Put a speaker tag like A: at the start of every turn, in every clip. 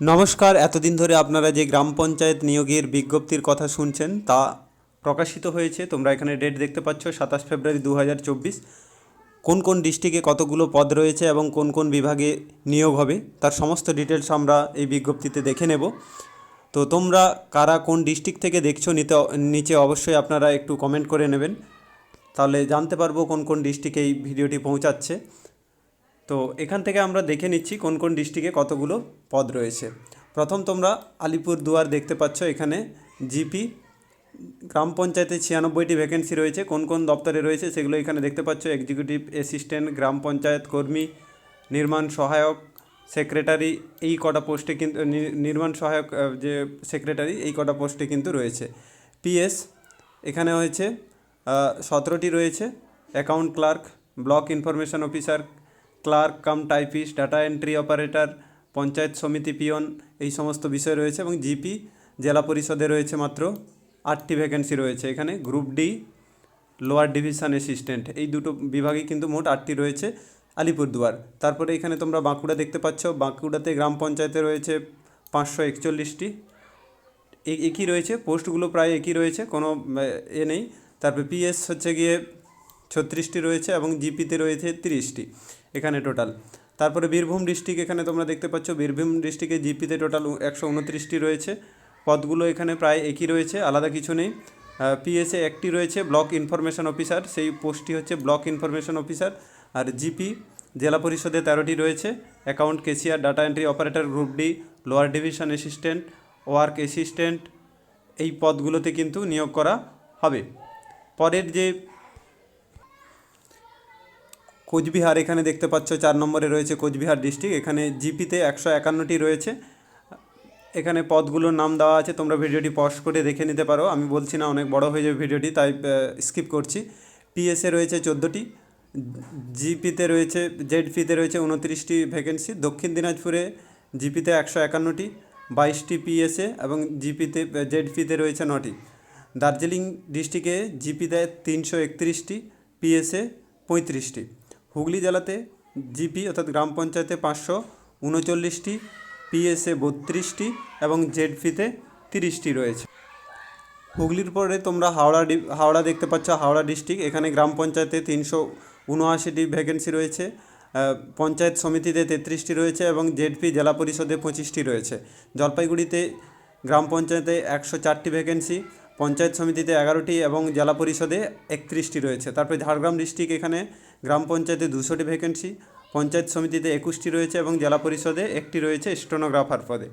A: নমস্কার, এতদিন ধরে আপনারা যে গ্রাম পঞ্চায়েত নিয়োগের বিজ্ঞপ্তির কথা শুনছেন তা প্রকাশিত হয়েছে। তোমরা এখানে ডেট দেখতে পাচ্ছ, সাতাশ ফেব্রুয়ারি দু হাজার চব্বিশ। কোন কোন ডিস্ট্রিক্টে কতগুলো পদ রয়েছে এবং কোন কোন বিভাগে নিয়োগ হবে, তার সমস্ত ডিটেলস আমরা এই বিজ্ঞপ্তিতে দেখে নেব। তো তোমরা কারা কোন ডিস্ট্রিক্ট থেকে দেখছ, নিতে নিচে অবশ্যই আপনারা একটু কমেন্ট করে নেবেন। তাহলে জানতে পারব কোন কোন ডিস্ট্রিক্টে এই ভিডিওটি পৌঁছাচ্ছে। তো এখান থেকে আমরা দেখে নিচ্ছি কোন কোন ডিস্ট্রিক্টে কতগুলো পদ রয়েছে। প্রথম তোমরা আলিপুর দুয়ার দেখতে পাচ্ছ, এখানে জিপি, গ্রাম পঞ্চায়েতে ছিয়ানব্বইটি ভ্যাকেন্সি রয়েছে। কোন কোন দপ্তরে রয়েছে সেগুলো এখানে দেখতে পাচ্ছ। এক্সিকিউটিভ অ্যাসিস্ট্যান্ট গ্রাম পঞ্চায়েত কর্মী, নির্মাণ সহায়ক সেক্রেটারি এই কটা পোস্টে কিন্তু নির্মাণ সহায়ক যে সেক্রেটারি এই কটা পোস্টে কিন্তু রয়েছে। পিএস এখানে হয়েছে সতেরোটি রয়েছে। Account clerk block information officer clerk, cum typist, data entry operator, panchayat সমিতি পিয়ন এই সমস্ত বিষয় রয়েছে এবং জিপি জেলা পরিষদে রয়েছে মাত্র আটটি ভ্যাকেন্সি রয়েছে। এখানে group D lower division assistant এই দুটো বিভাগে কিন্তু মোট আটটি রয়েছে আলিপুরদুয়ার। তারপরে এখানে তোমরা বাঁকুড়া দেখতে পাচ্ছ। বাঁকুড়াতে গ্রাম পঞ্চায়েতে রয়েছে পাঁচশো একচল্লিশটি। একই রয়েছে, পোস্টগুলো প্রায় একই রয়েছে, কোনো, এ নেই। তারপরে পিএস হচ্ছে গিয়ে ছত্রিশটি রয়েছে এবং জিপিতে রয়েছে তিরিশটি। এখানে টোটাল তারপরে বীরভূম ডিস্ট্রিক্ট এখানে তোমরা দেখতে পাচ্ছ, বীরভূম ডিস্ট্রিক্টে জিপিতে টোটাল একশো উনত্রিশটি রয়েছে। পদগুলো এখানে প্রায় একই রয়েছে, আলাদা কিছু নেই। পিএসএ একটি রয়েছে ব্লক ইনফরমেশন অফিসার সেই পোস্টটি হচ্ছে ব্লক ইনফরমেশন অফিসার আর জিপি জেলা পরিষদে তেরোটি রয়েছে account cashier data entry operator group D lower division assistant work assistant এই পদগুলোতে কিন্তু নিয়োগ করা হবে। পরের যে কোচবিহার, এখানে দেখতে পাচ্ছ চার নম্বরে রয়েছে কোচবিহার ডিস্ট্রিক্ট, এখানে জিপিতে একশো একান্নটি রয়েছে। এখানে পদগুলোর নাম দেওয়া আছে, তোমরা ভিডিওটি পজ করে দেখে নিতে পারো। আমি বলছি না, অনেক বড় হয়ে যাবে ভিডিওটি, তাই স্কিপ করছি। পিএসএ রয়েছে চোদ্দোটি, জিপিতে রয়েছে জেডপিতে রয়েছে উনত্রিশটি ভ্যাকেন্সি দক্ষিণ দিনাজপুরে জিপিতে একশো একান্নটি, বাইশটি পিএসএ এবং জিপিতে জেডপিতে রয়েছে নটি। দার্জিলিং ডিস্ট্রিক্টে জিপিতে তিনশো একত্রিশটি পিএসএ পঁয়ত্রিশটি। হুগলি জেলাতে জিপি অর্থাৎ গ্রাম পঞ্চায়েতে পাঁচশো, উনচল্লিশটি, পিএসএ বত্রিশটি এবং জেডপিতে তিরিশটি রয়েছে। হুগলির পরে তোমরা হাওড়া হাওড়া দেখতে পাচ্ছ, হাওড়া ডিস্ট্রিক্ট। এখানে গ্রাম পঞ্চায়েতে তিনশো উনআশিটি ভ্যাকেন্সি রয়েছে পঞ্চায়েত সমিতিতে তেত্রিশটি রয়েছে এবং জেডপি জেলা পরিষদে পঁচিশটি রয়েছে। জলপাইগুড়িতে গ্রাম পঞ্চায়েতে একশো চারটি ভ্যাকেন্সি, পঞ্চায়েত সমিতিতে এগারোটি এবং জেলা পরিষদে একত্রিশটি রয়েছে। তারপরে ঝাড়গ্রাম ডিস্ট্রিক্ট এখানে গ্রাম পঞ্চায়েতে দুশোটি ভ্যাকেন্সি পঞ্চায়েত সমিতিতে একুশটি রয়েছে এবং জেলা পরিষদে একটি রয়েছে স্টেনোগ্রাফার পদে।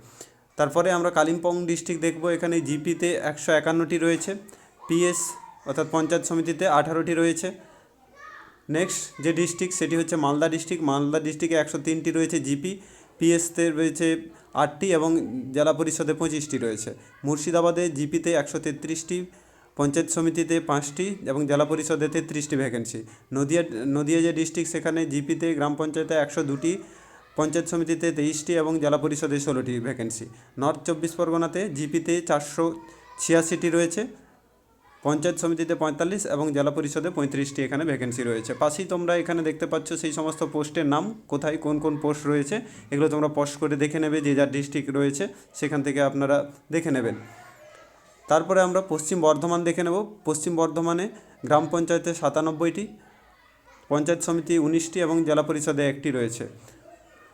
A: তারপরে আমরা কালিম্পং ডিস্ট্রিক্ট দেখব, এখানে জিপিতে একশো একান্নটি রয়েছে, পিএস অর্থাৎ পঞ্চায়েত সমিতিতে আঠারোটি রয়েছে। নেক্সট যে ডিস্ট্রিক্ট সেটি হচ্ছে মালদা ডিস্ট্রিক্ট মালদা ডিস্ট্রিক্টে একশো তিনটি রয়েছে জিপি, পিএসতে রয়েছে আটটি এবং জেলা পরিষদে পঁচিশটি রয়েছে। মুর্শিদাবাদে জিপিতে একশো তেত্রিশটি পঞ্চায়েত সমিতিতে পাঁচটি এবং জেলা পরিষদে তেত্রিশটি ভ্যাকেন্সি নদিয়া নদিয়া যে ডিস্ট্রিক্ট সেখানে জিপিতে, গ্রাম পঞ্চায়েতে একশো দুটি, পঞ্চায়েত সমিতিতে তেইশটি এবং জেলা পরিষদে ষোলোটি ভ্যাকেন্সি নর্থ চব্বিশ পরগনাতে জিপিতে চারশো ছিয়াশিটি রয়েছে, পঞ্চায়েত সমিতিতে পঁয়তাল্লিশ এবং জেলা পরিষদে পঁয়ত্রিশটি এখানে ভ্যাকেন্সি রয়েছে। পাশেই তোমরা এখানে দেখতে পাচ্ছ সেই সমস্ত পোস্টের নাম, কোথায় কোন কোন পোস্ট রয়েছে, এগুলো তোমরা পোস্ট করে দেখে নেবে, যে যার ডিস্ট্রিক্ট রয়েছে, সেখান থেকে আপনারা দেখে নেবেন। তারপরে আমরা পশ্চিম বর্ধমান দেখে নেব। পশ্চিম বর্ধমানে গ্রাম পঞ্চায়েতে সাতানব্বইটি, পঞ্চায়েত সমিতি উনিশটি এবং জেলা পরিষদে একটি রয়েছে।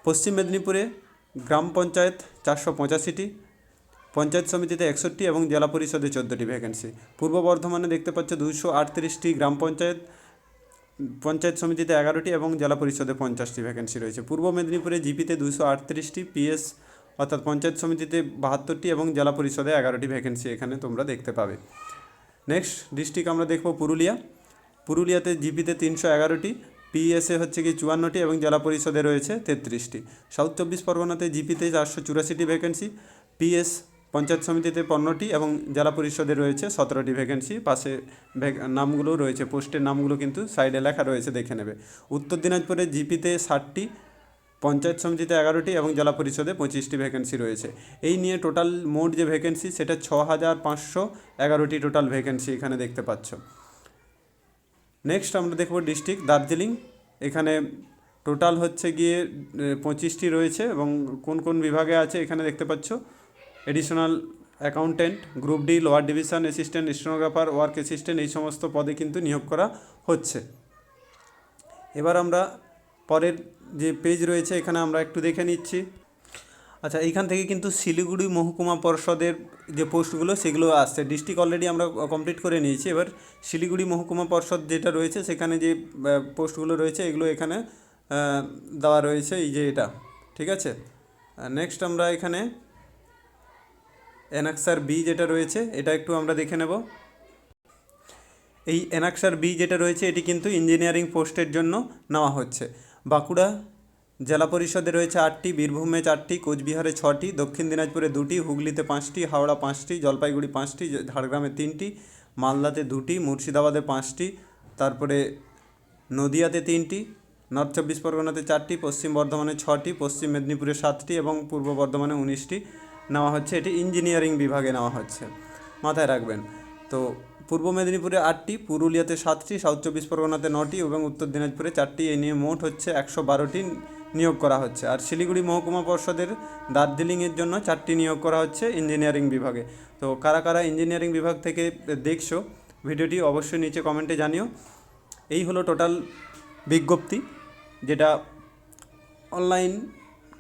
A: পশ্চিম মেদিনীপুরে গ্রাম পঞ্চায়েত চারশো পঁচাশিটি, পঞ্চায়েত সমিতিতে একষট্টি এবং জেলা পরিষদে চোদ্দোটি ভ্যাকেন্সি পূর্ব বর্ধমানে দেখতে পাচ্ছ দুশো আটত্রিশটি গ্রাম পঞ্চায়েত পঞ্চায়েত সমিতিতে এগারোটি এবং জেলা পরিষদে পঞ্চাশটি ভ্যাকেন্সি রয়েছে। পূর্ব মেদিনীপুরে জিপিতে দুশো আটত্রিশটি, পিএস অর্থাৎ পঞ্চায়েত সমিতিতে বাহাত্তরটি এবং জেলা পরিষদে এগারোটি ভ্যাকেন্সি এখানে তোমরা দেখতে পাবে। নেক্সট ডিস্ট্রিক্ট আমরা দেখব পুরুলিয়া। পুরুলিয়াতে জিপিতে তিনশো এগারোটি পিএসএ হচ্ছে কি চুয়ান্নটি এবং জেলা পরিষদে রয়েছে তেত্রিশটি। সাউথ চব্বিশ পরগনাতে জিপিতে চারশো চুরাশিটি ভ্যাকেন্সি পিএস পঞ্চায়েত সমিতিতে পনেরোটি এবং জেলা পরিষদে রয়েছে সতেরোটি ভ্যাকেন্সি পাশে নামগুলো রয়েছে। পোস্টের নামগুলো কিন্তু সাইডে লেখা রয়েছে, দেখে নেবে। উত্তর দিনাজপুরে জিপিতে ষাটটি পঞ্চায়েত সমিতিতে এগারোটি এবং জেলা পরিষদে পঁচিশটি ভ্যাকেন্সি রয়েছে। এই নিয়ে টোটাল মোট যে ভ্যাকেন্সি সেটা ছ হাজার পাঁচশো এগারোটি টোটাল ভ্যাকেন্সি এখানে দেখতে পাচ্ছ। নেক্সট আমরা দেখব ডিস্ট্রিক্ট দার্জিলিং। এখানে টোটাল হচ্ছে গিয়ে পঁচিশটি রয়েছে এবং কোন কোন বিভাগে আছে এখানে দেখতে পাচ্ছ। Additional accountant group D lower division assistant stenographer work assistant এই সমস্ত পদে কিন্তু নিয়োগ করা হচ্ছে। এবার আমরা পরের যে পেজ রয়েছে, এখানে আমরা একটু দেখে নিচ্ছি। আচ্ছা এইখান থেকে কিন্তু শিলিগুড়ি মহকুমা পর্ষদের যে পোস্টগুলো, সেগুলো আসছে। ডিস্ট্রিক্ট অলরেডি আমরা কমপ্লিট করে নিয়েছি। এবার শিলিগুড়ি মহকুমা পর্ষদ যেটা রয়েছে, সেখানে যে পোস্টগুলো রয়েছে, এগুলো এখানে দেওয়া রয়েছে। এই যে এটা, ঠিক আছে? নেক্সট আমরা এখানে এনাক্সার বি যেটা রয়েছে, এটা একটু আমরা দেখে নেব। এই এনাক্সার বি যেটা রয়েছে, এটি কিন্তু ইঞ্জিনিয়ারিং পোস্টের জন্য নেওয়া হচ্ছে। বাঁকুড়া জেলা পরিষদে রয়েছে আটটি, বীরভূমে চারটি, কোচবিহারে ছটি, দক্ষিণ দিনাজপুরে দুটি, হুগলিতে পাঁচটি, হাওড়া পাঁচটি, জলপাইগুড়ি পাঁচটি ঝাড়গ্রামে তিনটি, মালদাতে দুটি, মুর্শিদাবাদে পাঁচটি, তারপরে নদিয়াতে তিনটি, নর্থ চব্বিশ পরগনাতে চারটি, পশ্চিম বর্ধমানে ছটি, পশ্চিম মেদিনীপুরে সাতটি এবং পূর্ব বর্ধমানে উনিশটি। নেওয়া হচ্ছে, এটি ইঞ্জিনিয়ারিং বিভাগে নেওয়া হচ্ছে। মাথায় রাখবেন। তো পূর্ব মেদিনীপুরে আটটি, পুরুলিয়াতে সাতটি, সাউথ চব্বিশ পরগনাতে নটি এবং উত্তর দিনাজপুরে চারটি। এই নিয়ে মোট হচ্ছে একশো বারোটি নিয়োগ করা হচ্ছে। আর শিলিগুড়ি মহকুমা পর্ষদের দার্জিলিংয়ের জন্য চারটি নিয়োগ করা হচ্ছে ইঞ্জিনিয়ারিং বিভাগে। তো কারা কারা ইঞ্জিনিয়ারিং বিভাগ থেকে দেখছ, ভিডিওটি অবশ্যই নিচে কমেন্টে জানিও। এই হলো টোটাল বিজ্ঞপ্তি, যেটা অনলাইন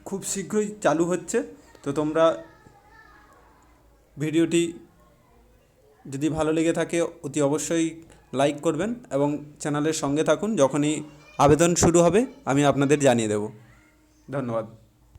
A: খুব শীঘ্রই চালু হচ্ছে। তো তোমরা ভিডিওটি যদি ভালো লেগে থাকে, অতি অবশ্যই লাইক করবেন এবং চ্যানেলের সঙ্গে থাকুন। যখনই আবেদন শুরু হবে, আমি আপনাদের জানিয়ে দেব। ধন্যবাদ।